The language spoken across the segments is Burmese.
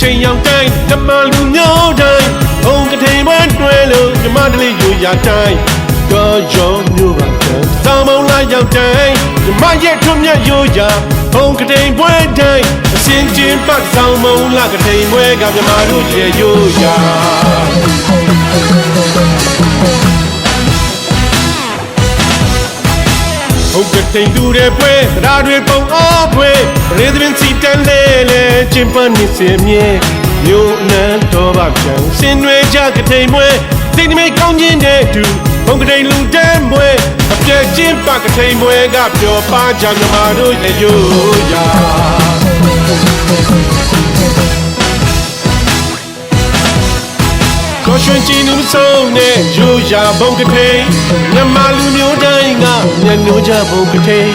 ချိန်ရောက်တိုင်းဓမ္မလူမျိုးတိုင်းဘုံကတိမ်မတွဲလို့ဓမ္မတလေးယူရတိုင်းကောရောမျိုးပါကံတောင်းမောင်းလိုက်ရောက်တိုင်းဓမ္မရဲ့ထွတ်မြတ်ယူရဘုံကတိမ်ပွဲတိုင်းအစင်ချင်းပတ်ဆောင်မုံလာကတိမ်ပွဲကမြမတို့ရဲ့ယူရ ကတိန်တူတဲ့ပွဲတရားတွေပုံအားပွဲရေသပင်စီတန်လေလေကျင်းပနေစေမြဲမျိုးနန်းတော်ပါပြန်စင်တွေကြကတိန်ပွဲတိတ်နမိတ်ကောင်းခြင်းတဲ့တူဘုံကတိန်လူတန်းပွဲအပြည့်ချင်းပကတိန်ပွဲကပျော်ပါကြမြမာတို့ရဲ့ရိုးရာ ရှင်ချီနူးဆုံးနဲ့ရိုးရာဘုံကထိန်မြမလူမျိုးတိုင်းကမျက်နှာကြဘုံကထိန်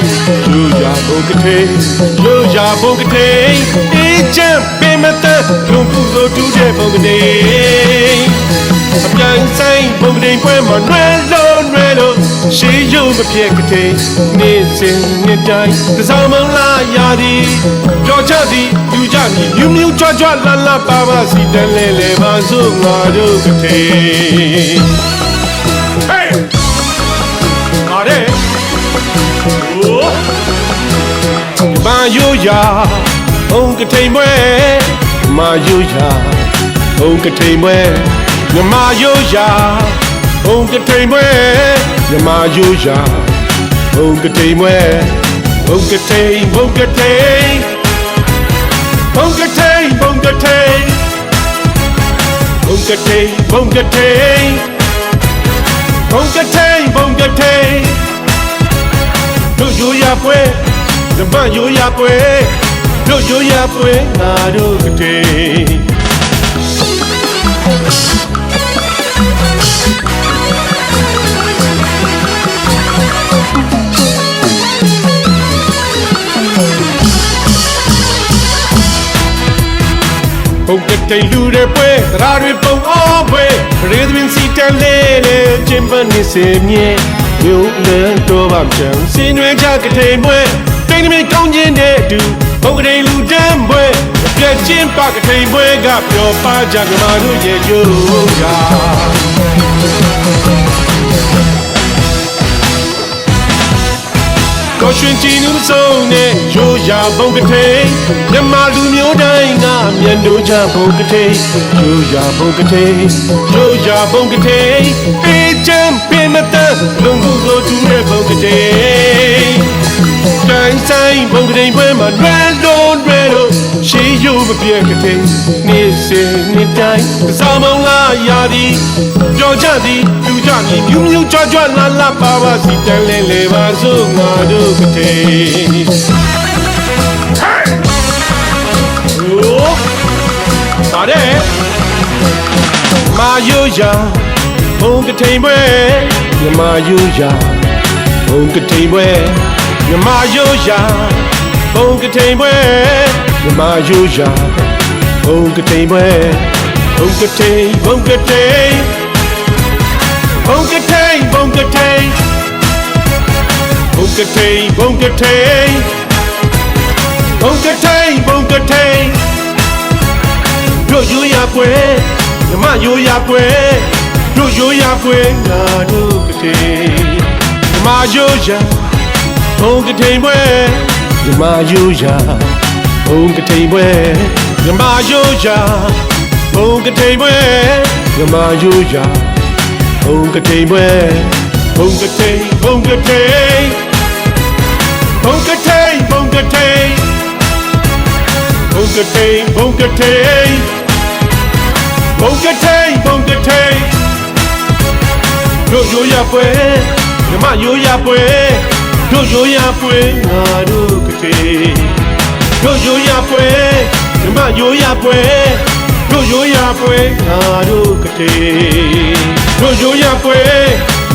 ရိုးရာဘုံကထိန်ရိုးရာဘုံကထိန်အေးချမ်းပင်မတန်လုံပူလို့တူးတဲ့ဘုံကထိန်အပြန်ဆိုင်ဘုံကထိန်ပွဲမှာနွယ်လို့ နွယ်လို့ရှေးရုံမပြက်ကထိန်နေစဉ်နှစ်တိုင်းသစားမလာရသည်ကြောချသည်ယူကြမည်မြူးမြူးကြွကြွလှလှပါပါစီတန်လဲလဲပါစို့ငါတို့ကထိန် Hey! ငါတဲ့โอ้မာယိုယာဘုံကထိန်ပွဲမာယိုယာဘုံကထိန်ပွဲမြမယိုယာဘုံကထိန်ပွဲ မြမယိုယာဘုံကထိန်ပွဲဘုံကထိန်ဘုံကထိန်ဘုံကထိန်ဘုံကထိန်ဘုံကထိန်ဘုံကထိန်ဘုံကထိန်ဘုံကထိန်တို့ရိုးရပွဲဓမ္မရိုးရပွဲတို့ရိုးရပွဲငါတို့ကထိန် တိန်လူတွေပွဲတရားတွေပုံအောင်ပွဲရေသမင်စီတန်လေးလေကျင်းပနေစေမြဲမြို့လန်းတော်ပါချံစင်တွေကြကတိန်ပွဲတိန်နမိတ်ကောင်းခြင်းတဲ့အတူဘုံကတိန်လူတန်းပွဲပြည့်ချင်းပကတိန်ပွဲကပျော်ပါကြမြမာတို့ရဲ့ကြိုးရာကိုရှင်ချီနူးဆုံးနဲ့ရိုးရာဘုံကထိန်မြမလူမျိုးတိုင်းက မျက်နှာချဘုံကထိန်ရိုးရာဘုံကထိန်ရိုးရာဘုံကထိန်အေးချမ်းပင်မတန်လုံကူကိုတူတဲ့ဘုံကထိန်တိုင်းဆိုင်ဘုံကထိန်ပွဲမှာလွယ်လို့လွယ်လို့ရှေးရုပ်မပြတ်ကထိန်နေ့စဉ်နေ့တိုင်းကစားမောင်းလာရသည်ကြော်ကြသည်လူကြသည်မြူးမြူးကြွကြွလာလာပါပါစီတန်လဲလဲပါစို့ငါတို့ကထိ ယူယာဘုံကထိန်ပွဲမြမယူယာဘုံကထိန်ပွဲမြမယူယာဘုံကထိန်ပွဲမြမယူယာဘုံကထိန်ပွဲဘုံကထိန်ဘုံကထိန်ဘုံကထိန်ဘုံကထိန်ဘုံကထိန်ဘုံကထိန်ဘုံကထိန်ဘုံကထိန်တို့ယူရပွဲ မြမရိုးရပွဲတို့ရိုးရပွဲငါတို့ကတိမြမရိုးရဘုံကတိပွဲမြမရိုးရဘုံကတိပွဲမြမရိုးရဘုံကတိပွဲမြမရိုးရဘုံကတိပွဲဘုံကတိဘုံကတိဘုံကတိဘုံကတိဘုံကတိဘုံကတိ ဘုံကထိန်ဘုံကထိန်တို့ရိုးရပွဲမြမရိုးရပွဲတို့ရိုးရပွဲငါတို့ကထိန်တို့ရိုးရပွဲမြမရိုးရပွဲတို့ရိုးရပွဲငါတို့ကထိန်တို့ရိုးရပွဲ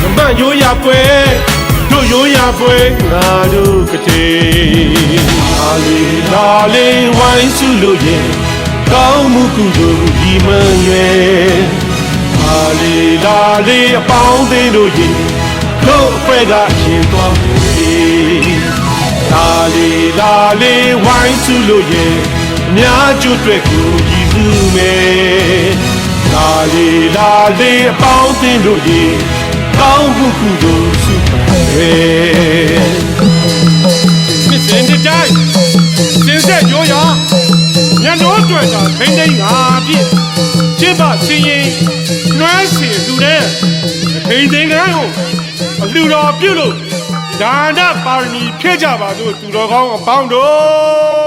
မြမရိုးရပွဲတို့ရိုးရပွဲငါတို့ကထိန်အာလီလာလေးဝိုင်းစုလို့ရဲ့ ကောင်းမှုကုသိုလ်ဒီမန်ရွယ်အာလီလာလေးအပေါင်းသေးတို့ရဲ့တို့အဖွဲကရှင်သွားပြီလာလီလာလီဝိုင်းစုလို့ရဲ့အများကျိုးအတွက်ကိုရည်စုမယ်လာလေလာလေအပေါင်းအသင်းတို့ရေကောင်းမှုကုသိုလ်စုပါပဲ လူတဲ့ထိမ့်သိမ်းကန်းကိုအလူတော်ပြုတ်လို့ဒါနပါရမီဖြည့်ကြပါစို့သူတော်ကောင်းအပေါင်းတို့